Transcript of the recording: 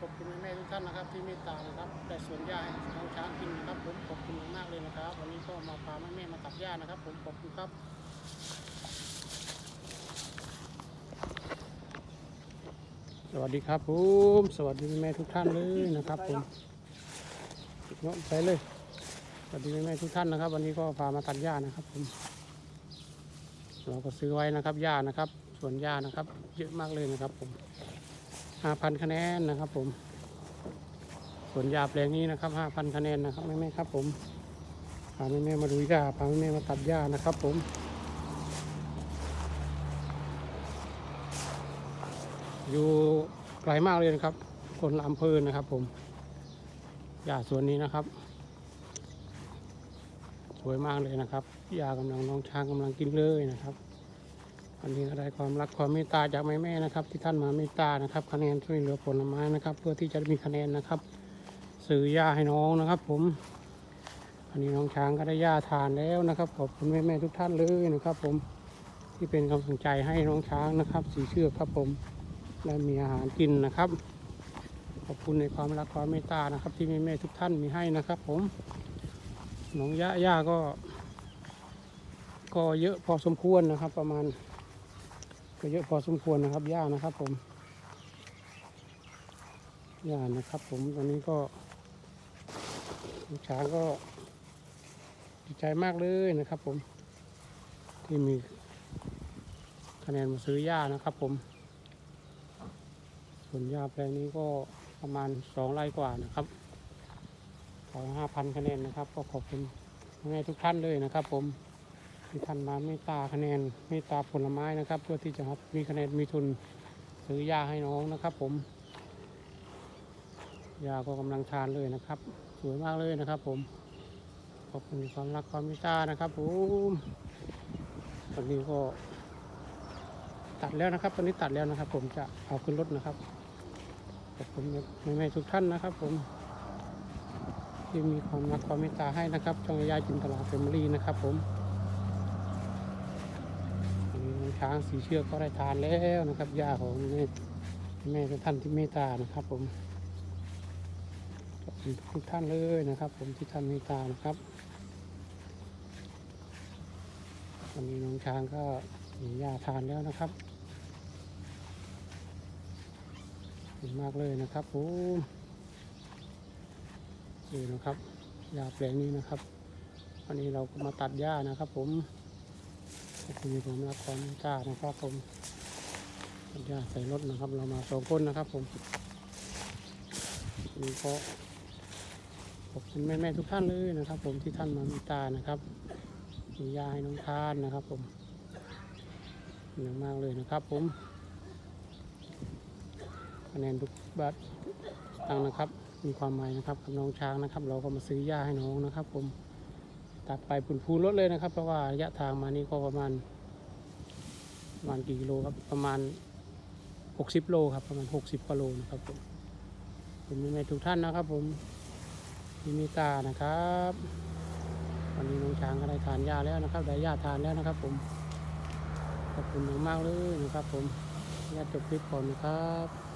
ผมเป็นแม่ทุกท่านนะครับ ที่เมตตานะครับได้สวนหญ้าให้น้องช้างกินนะครับ ผมขอบคุณมากเลยนะครับ วันนี้ก็มาพาแม่มาตัดหญ้านะครับ ผมขอบคุณครับสวัสดีครับผมสวัสดีแม่ทุกท่านเลยนะครับผมเนาะไปเลยสวัสดีแม่ทุกท่านนะครับ วันนี้ก็พามาตัดหญ้านะครับผมเราก็ซื้อไว้นะครับหญ้านะครับ ส่วนหญ้านะครับ เยอะมากเลยนะครับผม ห้าพันคะแนนนะครับ ผมสวนหญ้าแปลงนี้นะครับห้าพันคะแนนนะครับแม่ๆครับ ผมพาแม่ๆมาดูหญ้าพาแม่ๆมาตัดหญ้านะครับ ผมอยู่ไกลมากเลยนะครับ คนละอำเภอนะครับ ผมหญ้าสวนนี้นะครับ สวยมากเลยนะครับยากำลังน้องช้างกำลังกินเลยนะครับ วันนี้ก็ได้ความรักความเมตตาจากแม่แม่นะครับ ที่ท่านมาเมตตานะครับคะแนนช่วยเหลือผลไม้นะครับ เพื่อที่จะมีคะแนนนะครับ ซื้อหญ้าให้น้องนะครับ ผมอันนี้น้องช้างก็ได้หญ้าทานแล้วนะครับ ขอบคุณแม่แม่ทุกท่านเลยนะครับ ผมที่เป็นกำลังใจให้น้องช้างนะครับสีเชือกครับผมและมีอาหารกินนะครับ ขอบคุณในความรักความเมตตานะครับ ที่แม่แม่ทุกท่านมีให้นะครับ ผมน้องย่าย่าก็ ก็เยอะพอสมควรนะครับ ประมาณ ก็เยอะพอสมควรนะครับย่านะครับผมย่านะครับ ผมตอนนี้ก็ช้างก็ดีใจมากเลยนะครับ ผม ที่มีคะแนนมาซื้อหญ้านะครับ ผมส่วนหญ้าแปลงนี้ก็ประมาณสองไร่กว่านะครับขอห้าพันคะแนนนะครับ ก็ขอบคุณแม่ทุกท่านเลยนะครับ ผม ที่ท่านมาเมตตาคะแนนเมตตาผลไม้นะครับ เพื่อที่จะมีคะแนนมีทุนซื้อยาให้น้องนะครับ ผมยาก็กำลังทานเลยนะครับ สวยมากเลยนะครับ ผมขอบคุณความรักความเมตตานะครับผมตอนนี้ก็ตัดแล้วนะครับ ตอนนี้ตัดแล้วนะครับ ผมจะเอาขึ้นรถนะครับขอบคุณแม่ๆทุกท่านนะครับ ผมที่มีความรักความเมตตาให้นะครับช่องยายจินตลาเฟมิลี่นะครับ ผมอันนี้น้อง ช้างสีเชือกก็ได้ทานแล้วนะครับย่าของแม่แม่ท่านที่เมตตานะครับผมขอบคุณทุกท่านเลยนะครับ ผมที่ท่านเมตตานะครับวันนี้น้องช้างก็มีย่าทานแล้วนะครับขอบคุณมากเลยนะครับผมนี่นะครับยาแปลงนี้นะครับวันนี้เราก็มาตัดหญ้านะครับผม ขอบคุณในความรักความเมตตานะครับผมตัดหญ้าใส่รถนะครับ เรามาสองคนนะครับ ผมนี่ก็ขอบคุณแม่ๆทุกท่านเลยนะครับ ผมที่ท่านมามตตานะครับมียาให้น้องทานนะครับ ผมเยอะมากเลยนะครับ ผมคะแนนทุกบาทตังนะครับ มีความหมายนะครับกับน้องช้างนะครับ เราก็มาซื้อหญ้าให้น้องนะครับ ผม ตัดไปปุ่นพูนรถเลยนะครับ เพราะว่าระยะทางมานี่ก็ประมาณประมาณกี่กิโลครับประมาณ 60 โลครับประมาณ 60กิโลนะครับผมผมมีแม่ทุกท่านนะครับ ผมมีเมตตานะครับ วันนี้น้องช้างก็ได้ทานหญ้าแล้วนะครับ ได้หญ้าทานแล้วนะครับ ผมขอบคุณมากๆเลยนะครับ ผมญาติจบคลิปก่อนนะครับ